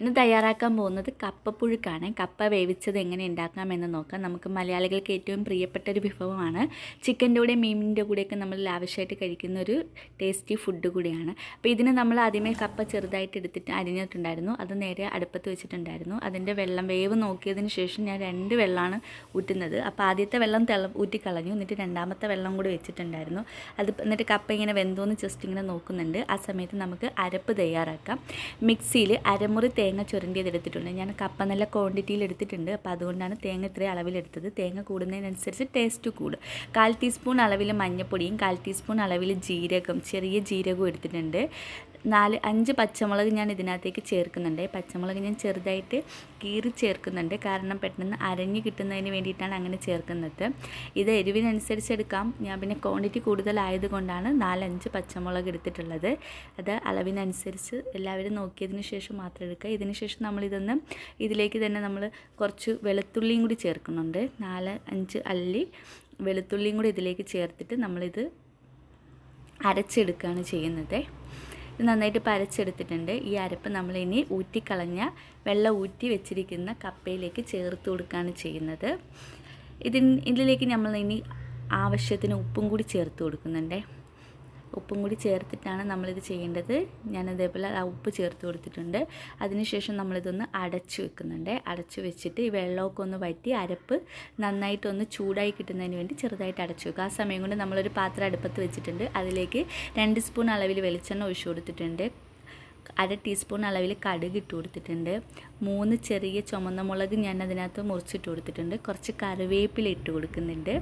ഇന്ന് തയ്യാറാക്കാൻ പോകുന്നത് കപ്പപ്പുഴുക്കാണ്. കപ്പ വേവിച്ചത് എങ്ങനെ ഉണ്ടാക്കാമെന്ന് നോക്കാം. നമുക്ക് മലയാളികൾക്ക് ഏറ്റവും പ്രിയപ്പെട്ട ഒരു വിഭവമാണ് ചിക്കന്റെ കൂടെ മീനിന്റെ കൂടെയൊക്കെ നമ്മൾ ലാവിഷായിട്ട് കഴിക്കുന്ന ഒരു ടേസ്റ്റി ഫുഡ് കൂടിയാണ്. അപ്പോൾ ഇതിന് നമ്മൾ ആദ്യമേ കപ്പ ചെറുതായിട്ട് എടുത്തിട്ട് അരിഞ്ഞിട്ടുണ്ടായിരുന്നു. അത് നേരെ അടുപ്പത്ത് വെച്ചിട്ടുണ്ടായിരുന്നു. അതിന്റെ വെള്ളം വേവ് നോക്കിയതിന് ശേഷം ഞാൻ രണ്ട് വെള്ളമാണ് ഊറ്റുന്നത്. അപ്പോൾ ആദ്യത്തെ വെള്ളം തിള ഊറ്റിക്കളഞ്ഞു. എന്നിട്ട് രണ്ടാമത്തെ വെള്ളം കൂടി വെച്ചിട്ടുണ്ടായിരുന്നു. അത് എന്നിട്ട് കപ്പ ഇങ്ങനെ വെന്തോന്ന് ജസ്റ്റ് ഇങ്ങനെ നോക്കുന്നുണ്ട്. ആ സമയത്ത് നമുക്ക് അരപ്പ് തയ്യാറാക്കാം. മിക്സിയിൽ അരമുറി തേങ്ങ ചുരണ്ടിയത് എടുത്തിട്ടുണ്ട് ഞാൻ കപ്പ നല്ല ക്വാണ്ടിറ്റിയിൽ എടുത്തിട്ടുണ്ട്. അപ്പോൾ അതുകൊണ്ടാണ് തേങ്ങ ഇത്രയും അളവിലെടുത്തത്. തേങ്ങ കൂടുന്നതിനനുസരിച്ച് ടേസ്റ്റ് കൂടും. കാൽ ടീസ്പൂൺ അളവിൽ മഞ്ഞൾപ്പൊടിയും കാൽ ടീസ്പൂൺ അളവിൽ ജീരകം ചെറിയ ജീരകവും എടുത്തിട്ടുണ്ട്. നാല് അഞ്ച് പച്ചമുളക് ഞാൻ ഇതിനകത്തേക്ക് ചേർക്കുന്നുണ്ട്. പച്ചമുളക് ഞാൻ ചെറുതായിട്ട് കീറി ചേർക്കുന്നുണ്ട്. കാരണം പെട്ടെന്ന് അരഞ്ഞ് കിട്ടുന്നതിന് വേണ്ടിയിട്ടാണ് അങ്ങനെ ചേർക്കുന്നത്. ഇത് എരിവിനനുസരിച്ച് എടുക്കാം. ഞാൻ പിന്നെ ക്വാണ്ടിറ്റി കൂടുതലായതുകൊണ്ടാണ് നാലഞ്ച് പച്ചമുളക് എടുത്തിട്ടുള്ളത്. അത് അളവിനനുസരിച്ച് എല്ലാവരും നോക്കിയതിന് ശേഷം മാത്രം എടുക്കുക. ഇതിന് ശേഷം നമ്മളിതൊന്ന് ഇതിലേക്ക് തന്നെ നമ്മൾ കുറച്ച് വെളുത്തുള്ളിയും കൂടി ചേർക്കുന്നുണ്ട്. നാല് അഞ്ച് അല്ലി വെളുത്തുള്ളിയും കൂടി ഇതിലേക്ക് ചേർത്തിട്ട് നമ്മളിത് അരച്ചെടുക്കുകയാണ് ചെയ്യുന്നത്. ഇത് നന്നായിട്ട് പരച്ചെടുത്തിട്ടുണ്ട് ഈ അരപ്പ് നമ്മളിനി ഊറ്റിക്കളഞ്ഞ വെള്ളം ഊറ്റി വെച്ചിരിക്കുന്ന കപ്പയിലേക്ക് ചേർത്ത് കൊടുക്കുകയാണ് ചെയ്യുന്നത്. ഇതിന് ഇതിലേക്ക് നമ്മൾ ഇനി ആവശ്യത്തിന് ഉപ്പും കൂടി ചേർത്ത് കൊടുക്കുന്നുണ്ട്. ഉപ്പും കൂടി ചേർത്തിട്ടാണ് നമ്മളിത് ചെയ്യേണ്ടത്. ഞാൻ അതേപോലെ ആ ഉപ്പ് ചേർത്ത് കൊടുത്തിട്ടുണ്ട്. അതിനുശേഷം നമ്മളിതൊന്ന് അടച്ചു വെക്കുന്നുണ്ട്. അടച്ചു വെച്ചിട്ട് ഈ വെള്ളമൊക്കെ ഒന്ന് വറ്റി അരപ്പ് നന്നായിട്ടൊന്ന് ചൂടായി കിട്ടുന്നതിന് വേണ്ടി ചെറുതായിട്ട് അടച്ചു വെക്കുക ആ സമയം കൊണ്ട് നമ്മളൊരു പാത്രം അടുപ്പത്ത് വെച്ചിട്ടുണ്ട്. അതിലേക്ക് രണ്ട് സ്പൂൺ അളവിൽ വെളിച്ചെണ്ണ ഒഴിച്ചു കൊടുത്തിട്ടുണ്ട്. അര ടീസ്പൂൺ അളവിൽ കടുക് ഇട്ട് കൊടുത്തിട്ടുണ്ട്. മൂന്ന് ചെറിയ ചുമന്ന മുളക് ഞാൻ അതിനകത്ത് മുറിച്ചിട്ട് കൊടുത്തിട്ടുണ്ട്. കുറച്ച് കറിവേപ്പില ഇട്ട് കൊടുക്കുന്നുണ്ട്.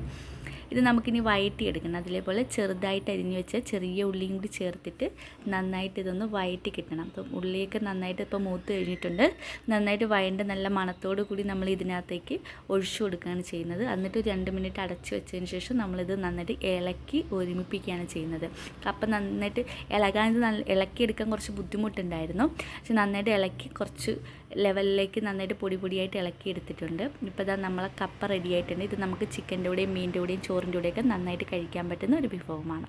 ഇത് നമുക്കിനി വയറ്റി എടുക്കണം അതിലേപോലെ ചെറുതായിട്ട് അരിഞ്ഞു വെച്ച ചെറിയ ഉള്ളിയും കൂടി ചേർത്തിട്ട് നന്നായിട്ട് ഇതൊന്ന് വയറ്റി കിട്ടണം. അപ്പം ഉള്ളിയൊക്കെ നന്നായിട്ട് ഇപ്പോൾ മൂത്ത് കഴിഞ്ഞിട്ടുണ്ട്. നന്നായിട്ട് വയന്റെ നല്ല മണത്തോടു കൂടി നമ്മൾ ഇതിനകത്തേക്ക് ഒഴിച്ചു കൊടുക്കുകയാണ് ചെയ്യുന്നത്. എന്നിട്ട് രണ്ട് മിനിറ്റ് അടച്ചു വെച്ചതിന് ശേഷം നമ്മളിത് നന്നായിട്ട് ഇളക്കി ഒരുമിപ്പിക്കുകയാണ് ചെയ്യുന്നത്. അപ്പം നന്നായിട്ട് ഇളകാൻ ഇത് നല്ല ഇളക്കിയെടുക്കാൻ കുറച്ച് ബുദ്ധിമുട്ടുണ്ടായിരുന്നു. പക്ഷെ നന്നായിട്ട് ഇളക്കി കുറച്ച് ലെവലിലേക്ക് നന്നായിട്ട് പൊടി പൊടിയായിട്ട് ഇളക്കി എടുത്തിട്ടുണ്ട് ഇപ്പോൾ ഇതാ നമ്മളെ കപ്പ റെഡി ആയിട്ടുണ്ട്. ഇത് നമുക്ക് ചിക്കന്റെ കൂടെയും മീനിന്റെ കൂടെയും ചോറിന്റെ കൂടെയൊക്കെ നന്നായിട്ട് കഴിക്കാൻ പറ്റുന്ന ഒരു വിഭവമാണ്.